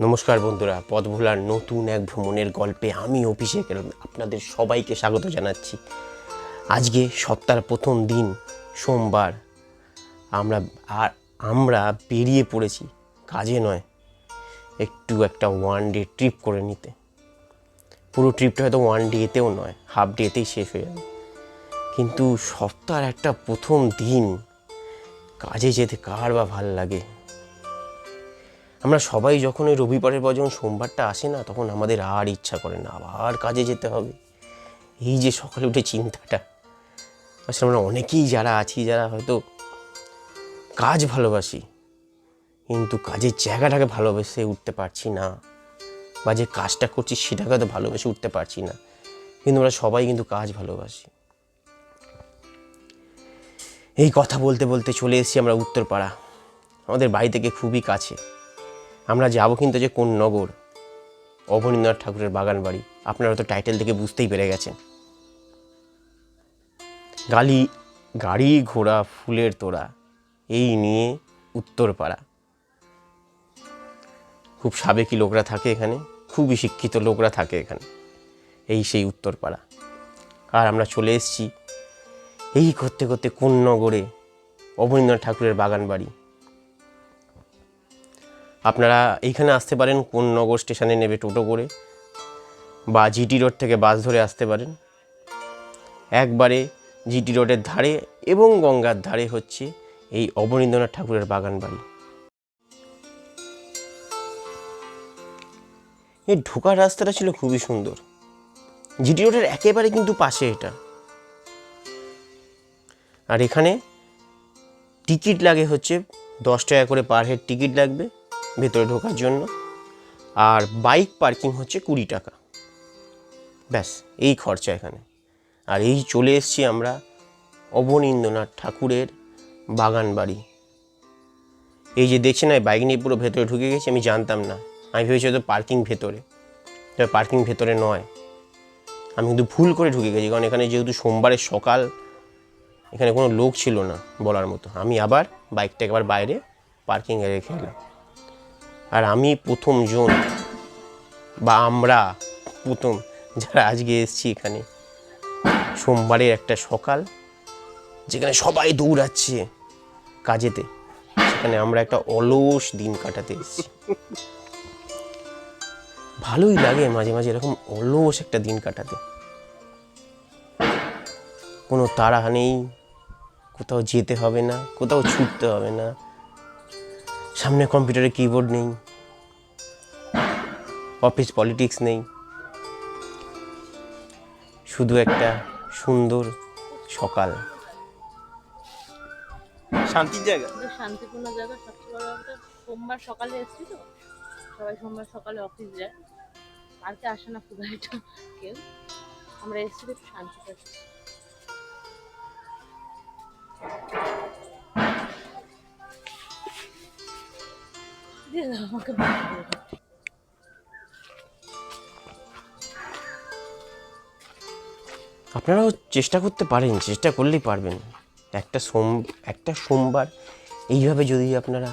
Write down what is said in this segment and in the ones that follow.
নমস্কার বন্ধুরা পথ ভোলার নতুন এক ভ্রমণের গল্পে আমি গেলাম আপনাদের সবাইকে স্বাগত জানাচ্ছি। আজকে সপ্তাহের প্রথম দিন, সোমবার। আমরা আর আমরা বেরিয়ে পড়েছি, কাজে নয়, একটু একটা ওয়ান ডে ট্রিপ করে নিতে। পুরো ট্রিপটা হয়তো ওয়ান ডেতেও নয় হাফ ডেতেই শেষ হয়ে যাবে। কিন্তু সপ্তাহের একটা প্রথম দিন, কাজে যেতে কার বা ভালো লাগে? আমরা সবাই যখন ওই রবিবারের পর যখন সোমবারটা আসে না, তখন আমাদের আর ইচ্ছা করে না, আবার কাজে যেতে হবে। এই যে সকালে উঠে চিন্তাটা, আসলে আমরা অনেকেই যারা আছি, যারা হয়তো কাজ ভালোবাসি, কিন্তু কাজের জায়গাটাকে ভালোবেসে উঠতে পারছি না, বা যে কাজটা করছি সেটাকে হয়তো ভালোবেসে উঠতে পারছি না, কিন্তু আমরা সবাই কিন্তু কাজ ভালোবাসি। এই কথা বলতে বলতে চলে এসেছি আমরা উত্তরপাড়া। আমাদের বাড়ি থেকে খুবই কাছে। আমরা যাব কিন্তু যে কোন নগর? অবনীন্দ্রনাথ ঠাকুরের বাগান বাড়ি। আপনারা তো টাইটেল থেকে বুঝতেই পেরে গেছেন। গালি, গাড়ি ঘোড়া, ফুলের তোড়া, এই নিয়ে উত্তরপাড়া। খুব সাবেকি লোকরা থাকে এখানে, খুবই শিক্ষিত লোকরা থাকে এখানে। এই সেই উত্তরপাড়া। আর আমরা চলে এসেছি এই করতে করতে কোন নগরে? অবনীন্দ্রনাথ ঠাকুরের বাগান বাড়ি। আপনারা এইখানে আসতে পারেন, কোন নগর স্টেশনে নেবে টোটো করে বা জিটি রোড থেকে বাস ধরে আসতে পারেন। একবারে জিটি রোডের ধারে এবং গঙ্গার ধারে হচ্ছে এই অবনীন্দ্রনাথ ঠাকুরের বাগান বাড়ি। এই ঢোকার রাস্তাটা ছিল খুবই সুন্দর। জিটি রোডের একেবারে কিন্তু পাশে এটা। আর এখানে টিকিট লাগে হচ্ছে দশ টাকা করে পার হেড টিকিট লাগবে। ভেতরে ঢোকার জন্য। আর বাইক পার্কিং হচ্ছে কুড়ি টাকা। ব্যাস, এই খরচা এখানে। আর এই চলে এসেছি আমরা অবনীন্দ্রনাথ ঠাকুরের বাগান বাড়ি। এই যে দেখছেন না বাইক নিয়ে পুরো ভেতরে ঢুকে গেছি, আমি জানতাম না। আমি ভেবেছি হয়তো পার্কিং ভেতরে। তবে পার্কিং ভেতরে নয়। আমি কিন্তু ভুল করে ঢুকে গেছি, কারণ এখানে যেহেতু সোমবারের সকাল, এখানে কোনো লোক ছিল না বলার মতো। আমি আবার বাইকটাকে আবার বাইরে পার্কিংয়ে রেখে এলাম। আর আমি প্রথম জন, বা আমরা প্রথম যারা আজকে এসেছি এখানে। সোমবারের একটা সকাল, যেখানে সবাই দৌড়াচ্ছে কাজেতে, সেখানে আমরা একটা অলস দিন কাটাতে এসেছি। ভালোই লাগে মাঝে মাঝে এরকম অলস একটা দিন কাটাতে। কোনো তাড়া নেই, কোথাও যেতে হবে না, কোথাও ছুটতে হবে না। সামনে কম্পিউটারে কিবোর্ড নেই অফিস পলিটিক্স নেই শুধু একটা সুন্দর সকাল। শান্তির জায়গা? শান্তিপূর্ণ জায়গা সবচেয়ে বড় কথা সোমবার সকালে এসছি তো সবাই সোমবার সকালে অফিস যায়। পার্কে আসে না খুব একটা কেউ। আমরা এসছি একটু শান্তি পাচ্ছি আমাকে। আপনারাও চেষ্টা করতে পারেন চেষ্টা করলেই পারবেন। একটা সোম একটা সোমবার এইভাবে যদি আপনারা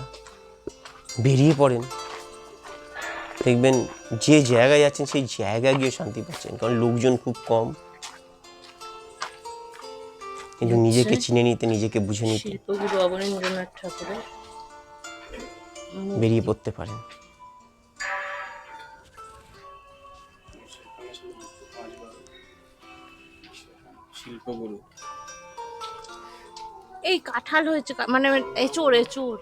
বেরিয়ে পড়েন দেখবেন যে জায়গায় যাচ্ছেন সেই জায়গায় গিয়ে শান্তি পাচ্ছেন। কারণ লোকজন খুব কম। কিন্তু নিজেকে চিনে নিতে নিজেকে বুঝে নিতে। ঠাকুরের বেরিয়ে পড়তে পারেন। শিল্পগুরু। এই কাঁঠাল হয়েছে কা- মানে এচোর এচোর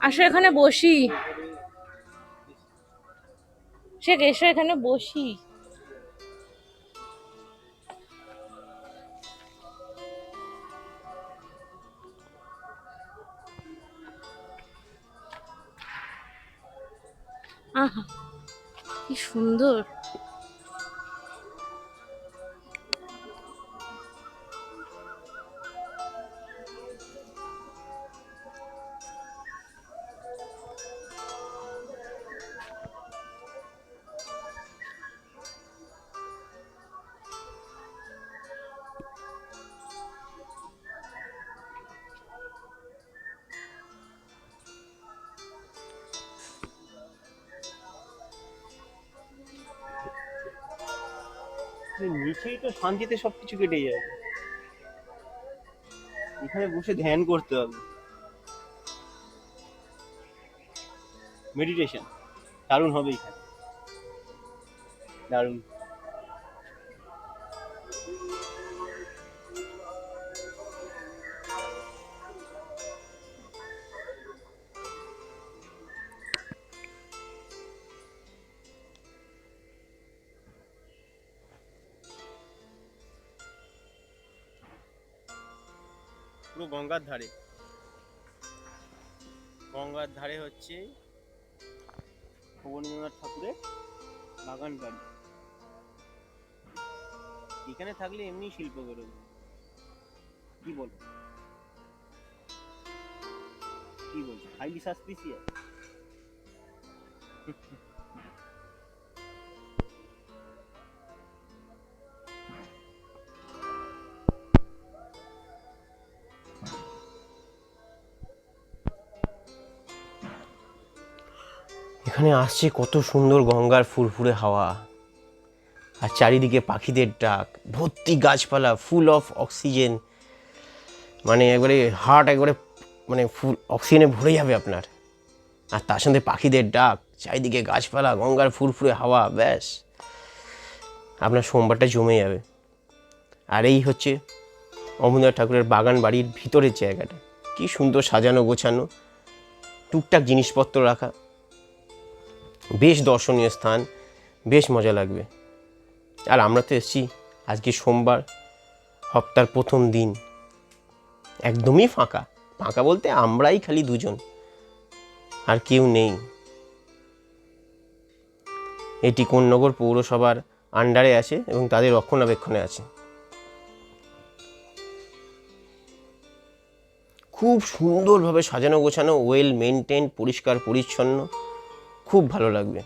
আসো এখানে বসি। সে এসো এখানে বসি। আহা কি সুন্দর। নিচেই তো শান্তিতে সবকিছু কেটে যাবে এখানে বসে ধ্যান করতে হবে। মেডিটেশন দারুণ হবে এখানে। দারুণ। পুরো গঙ্গার ধারে। গঙ্গার ধারে হচ্ছে ভবনীন্দ্রনাথ ঠাকুরের বাগান বাড়ি। এখানে থাকলে এমনি শিল্প বেরোবে। কি বল কি বলছো হাইলি সাসপিসিয়াস এখানে আসছে কত সুন্দর গঙ্গার ফুরফুরে হাওয়া। আর চারিদিকে পাখিদের ডাক, ভর্তি গাছপালা ফুল অফ অক্সিজেন মানে একবারে হার্ট একবারে মানে ফুল অক্সিজেনে ভরে যাবে আপনার। আর তার সঙ্গে পাখিদের ডাক, চারিদিকে গাছপালা, গঙ্গার ফুরফুরে হাওয়া, ব্যাস। আপনার সোমবারটা জমে যাবে। আর এই হচ্ছে অমরনাথ ঠাকুরের বাগান বাড়ির ভিতরের জায়গাটা। কি সুন্দর সাজানো গোছানো। টুকটাক জিনিসপত্র রাখা। বেশ দর্শনীয় স্থান, বেশ মজা লাগবে। আর আমরা তো এসেছি আজকে সোমবার সপ্তাহের প্রথম দিন। একদমই ফাঁকা। ফাঁকা বলতে আমরাই খালি দুজন। আর কেউ নেই। এটি কোন্নগর পৌরসভার আন্ডারে আছে এবং তাদের রক্ষণাবেক্ষণে আছে। খুব সুন্দরভাবে সাজানো গোছানো ওয়েল মেনটেন পরিষ্কার, পরিচ্ছন্ন। খুব ভালো লাগবে।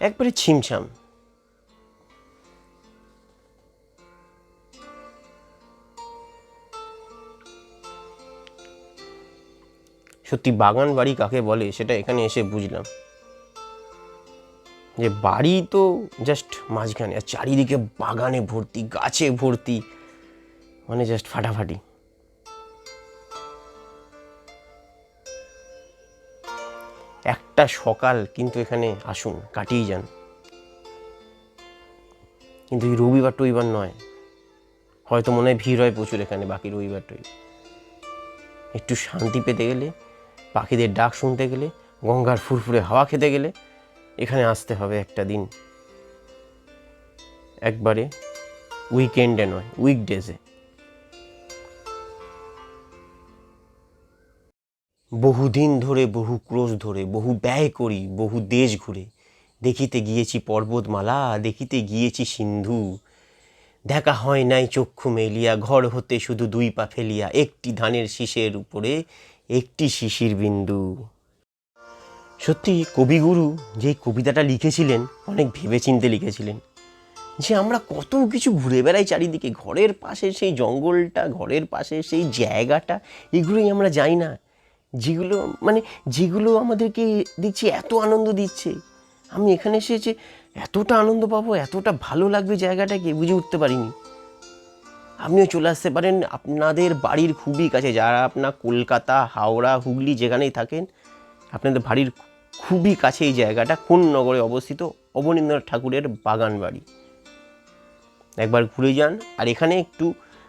একবারে ছিমছাম। সত্যি বাগান বাড়ি কাকে বলে সেটা এখানে এসে বুঝলাম। যে বাড়ি তো জাস্ট মাঝখানে, আর চারিদিকে বাগানে ভর্তি, গাছে ভর্তি মানে জাস্ট ফাটাফাটি। একটা সকাল কিন্তু এখানে আসুন, কাটিয়ে যান। কিন্তু এই রবিবার টবিবার নয়। হয়তো মনে হয় ভিড় হয় প্রচুর এখানে, বাকি রবিবার টবিবার একটু শান্তি পেতে গেলে, পাখিদের ডাক শুনতে গেলে, গঙ্গার ফুরফুরে হাওয়া খেতে গেলে এখানে আসতে হবে একটা দিন। একবারে উইকেন্ডে নয় উইকডেজে বহুদিন ধরে, বহু ক্রোশ ধরে, বহু ব্যয় করি, বহু দেশ ঘুরে। দেখিতে গিয়েছি পর্বতমালা, দেখিতে গিয়েছি সিন্ধু। দেখা হয় নাই চক্ষু মেলিয়া, ঘর হতে শুধু দুই পা ফেলিয়া, একটি ধানের শীষের উপরে, একটি শিশির বিন্দু। সত্যি কবিগুরু যে কবিতাটা লিখেছিলেন, অনেক ভেবেচিন্তে লিখেছিলেন। যে আমরা কত কিছু ঘুরে বেড়াই চারিদিকে, ঘরের পাশে সেই জঙ্গলটা, ঘরের পাশে সেই জায়গাটা, এগুলোই আমরা যাই না। যেগুলো মানে যেগুলো আমাদেরকে দিচ্ছে, এত আনন্দ দিচ্ছে। আমি এখানে এসেছি, এতটা আনন্দ পাবো, এতটা ভালো লাগবে জায়গাটাকে, বুঝে উঠতে পারিনি। আপনিও চলে আসতে পারেন, আপনাদের বাড়ির খুবই কাছে, যারা আপনার কলকাতা, হাওড়া, হুগলি যেখানেই থাকেন আপনাদের বাড়ির খুবই কাছে এই জায়গাটা, কোন নগরে অবস্থিত? অবনীন্দ্রনাথ ঠাকুরের বাগান বাড়ি। একবার ঘুরে যান, আর এখানে একটু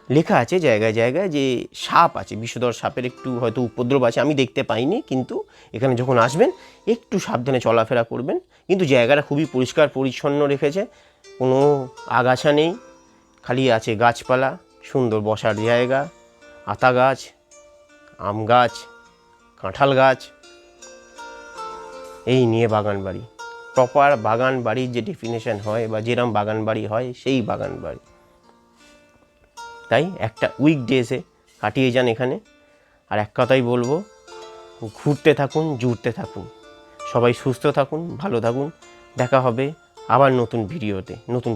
লেখা আছে জায়গায় জায়গায় যে সাপ আছে, বিষধর সাপের একটু হয়তো উপদ্রব আছে, আমি দেখতে পাইনি, কিন্তু এখানে যখন আসবেন, একটু সাবধানে চলাফেরা করবেন। কিন্তু জায়গাটা খুবই পরিষ্কার, পরিচ্ছন্ন রেখেছে, কোনো আগাছা নেই, খালি আছে গাছপালা, সুন্দর বসার জায়গা, আতা গাছ, আম গাছ, কাঁঠাল গাছ এই নিয়ে বাগান বাড়ি প্রপার বাগান বাড়ির যে ডেফিনেশন হয় বা যেরম বাগান বাড়ি হয় সেই বাগান বাড়ি তাই একটা উইক ডেজে কাটিয়ে যান এখানে। আর এক কথাই বলব, ঘুরতে থাকুন, জুড়তে থাকুন। সবাই সুস্থ থাকুন, ভালো থাকুন। দেখা হবে আবার নতুন ভিডিওতে নতুন